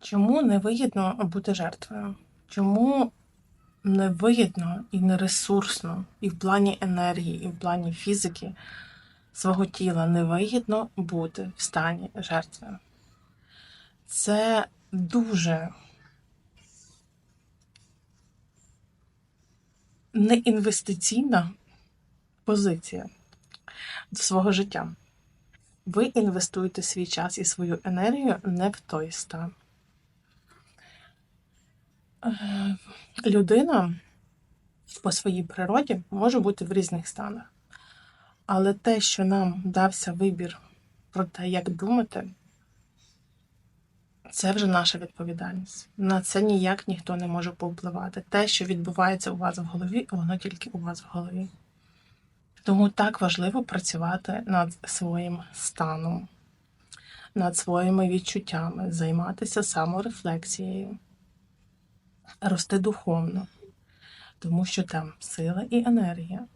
Чому не вигідно бути жертвою? Чому не вигідно і не ресурсно, і в плані енергії, і в плані фізики свого тіла не вигідно бути в стані жертви? Це дуже неінвестиційна позиція до свого життя. Ви інвестуєте свій час і свою енергію не в той стан. Е, Людина по своїй природі може бути в різних станах. Але те, що нам дався вибір про те, як думати, це вже наша відповідальність. На це ніяк ніхто не може повпливати. Те, що відбувається у вас в голові, воно тільки у вас в голові. Тому так важливо працювати над своїм станом, над своїми відчуттями, займатися саморефлексією, рости духовно, тому що там сила і енергія.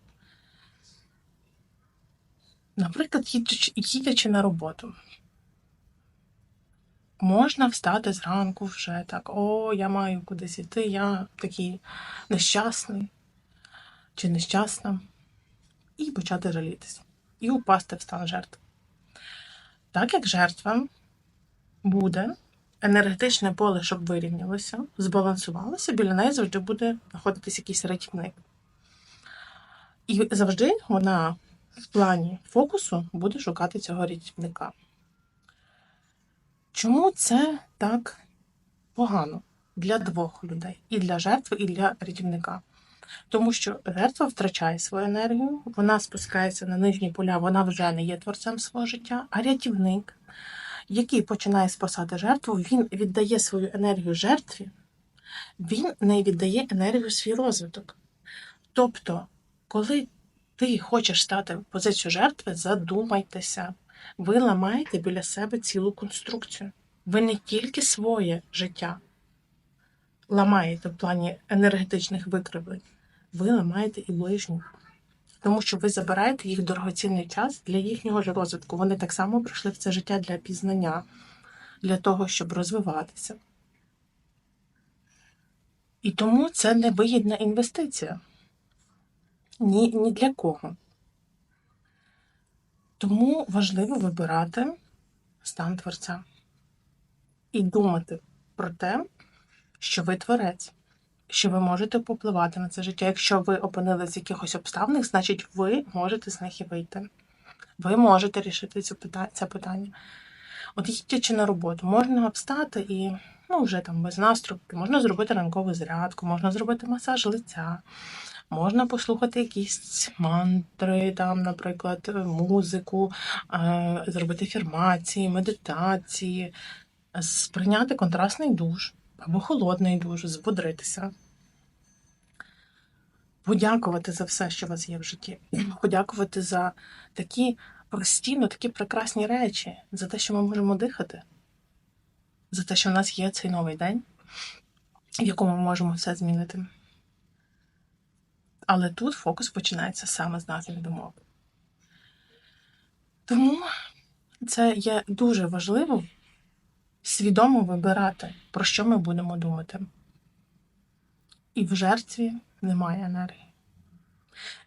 Наприклад, їдячи на роботу, можна встати зранку вже так, о, я маю кудись іти, я такий нещасний чи нещасна, і почати жалітися, і упасти в стан жертви. Так як жертва буде енергетичне поле, щоб вирівнялося, збалансувалося, біля неї завжди буде знаходитись якийсь рятівник. І завжди вона в плані фокусу буде шукати цього рятівника. Чому це так погано для двох людей? І для жертви, і для рятівника? Тому що жертва втрачає свою енергію, вона спускається на нижні поля, вона вже не є творцем свого життя, а рятівник, який починає спасати жертву, він віддає свою енергію жертві, він не віддає енергію свій розвиток. Тобто, коли ти хочеш стати в позицію жертви, задумайтеся. Ви ламаєте біля себе цілу конструкцію. Ви не тільки своє життя ламаєте в плані енергетичних викривлень, ви ламаєте і ближніх. Тому що ви забираєте їх дорогоцінний час для їхнього ж розвитку. Вони так само прийшли в це життя для пізнання, для того, щоб розвиватися. І тому це невигідна інвестиція. Ні, ні для кого. Тому важливо вибирати стан творця і думати про те, що ви творець, що ви можете попливати на це життя. Якщо ви опинились в якихось обставинах, значить ви можете з них і вийти. Ви можете рішити цю пита- це питання. От їдячи на роботу, можна встати і ну, вже там без настрою, можна зробити ранкову зарядку, можна зробити масаж лиця, можна послухати якісь мантри, там, наприклад, музику, е, зробити афірмації, медитації, сприйняти контрастний душ або холодний душ, збудритися. Подякувати за все, що у вас є в житті. Подякувати за такі прості, ну такі прекрасні речі, за те, що ми можемо дихати, за те, що в нас є цей новий день, в якому ми можемо все змінити. Але тут фокус починається саме з наших думок. Тому це є дуже важливо свідомо вибирати, про що ми будемо думати. І в жертві немає енергії.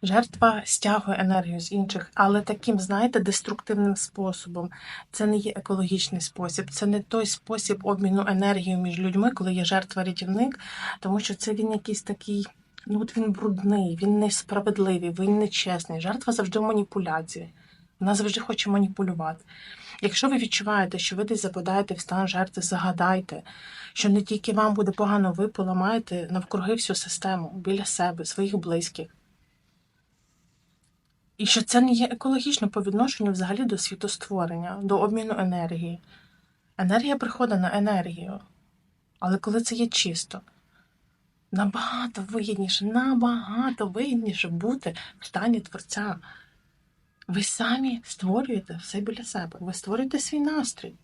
Жертва стягує енергію з інших, але таким, знаєте, деструктивним способом. Це не є екологічний спосіб, це не той спосіб обміну енергією між людьми, коли є жертва-рятівник, тому що це він якийсь такий, ну от він брудний, він несправедливий, він нечесний. Жертва завжди маніпуляції. Вона завжди хоче маніпулювати. Якщо ви відчуваєте, що ви десь западаєте в стан жертви, загадайте, що не тільки вам буде погано, ви поламаєте навкруги всю систему біля себе, своїх близьких. І що це не є екологічно по відношенню взагалі до світостворення, до обміну енергії. Енергія приходить на енергію. Але коли це є чисто, набагато вигідніше, набагато вигідніше бути в стані творця. Ви самі створюєте все біля себе. Ви створюєте свій настрій.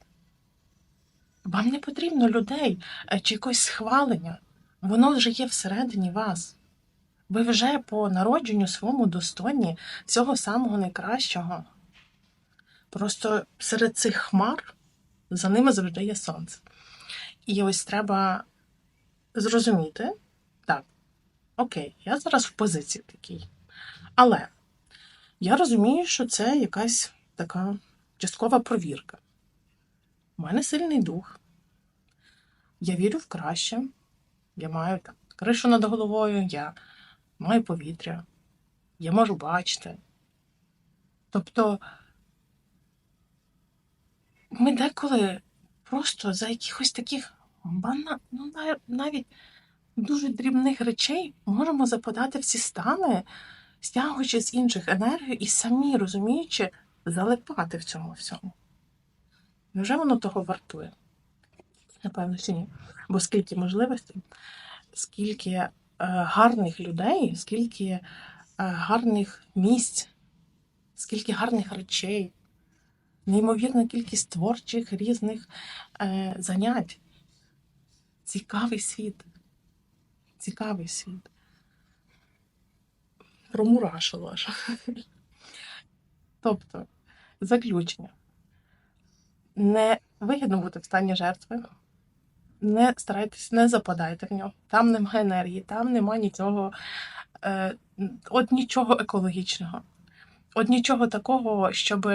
Вам не потрібно людей е, чи якось схвалення. Воно вже є всередині вас. Ви вже по народженню своєму достойні всього самого найкращого. Просто серед цих хмар за ними завжди є сонце. І ось треба зрозуміти, так, окей, я зараз в позиції такій. Але я розумію, що це якась така часткова провірка. У мене сильний дух. Я вірю в краще. Я маю там кришу над головою, я маю повітря, я можу бачити. Тобто ми деколи просто за якихось таких бана... ну, навіть дуже дрібних речей можемо западати в ці стани, стягуючи з інших енергію і самі розуміючи, залипати в цьому всьому. Невже воно того вартує? Напевно, чи ні. Бо скільки можливостей, скільки е, гарних людей, скільки е, гарних місць, скільки гарних речей, неймовірна кількість творчих різних е, занять. Цікавий світ. Цікавий світ. Промурашило. Тобто, заключення. Не вигідно бути в стані жертви. Не старайтесь, не западайте в нього. Там немає енергії, там немає нічого, е, от нічого екологічного, от нічого такого, щоб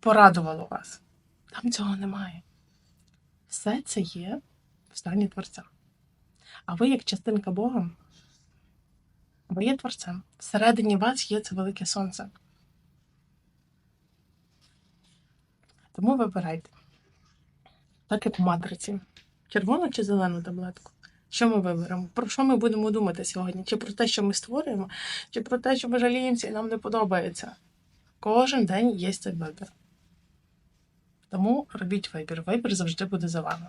порадувало вас. Там цього немає. Все це є в стані Творця. А ви, як частинка Бога, ви є Творцем. Всередині вас є це велике сонце. Тому вибирайте. Так як в матриці. Червону чи зелену таблетку? Що ми виберемо? Про що ми будемо думати сьогодні? Чи про те, що ми створюємо, чи про те, що ми жаліємося і нам не подобається? Кожен день є цей вибір. Тому робіть вибір. Вибір завжди буде за вами.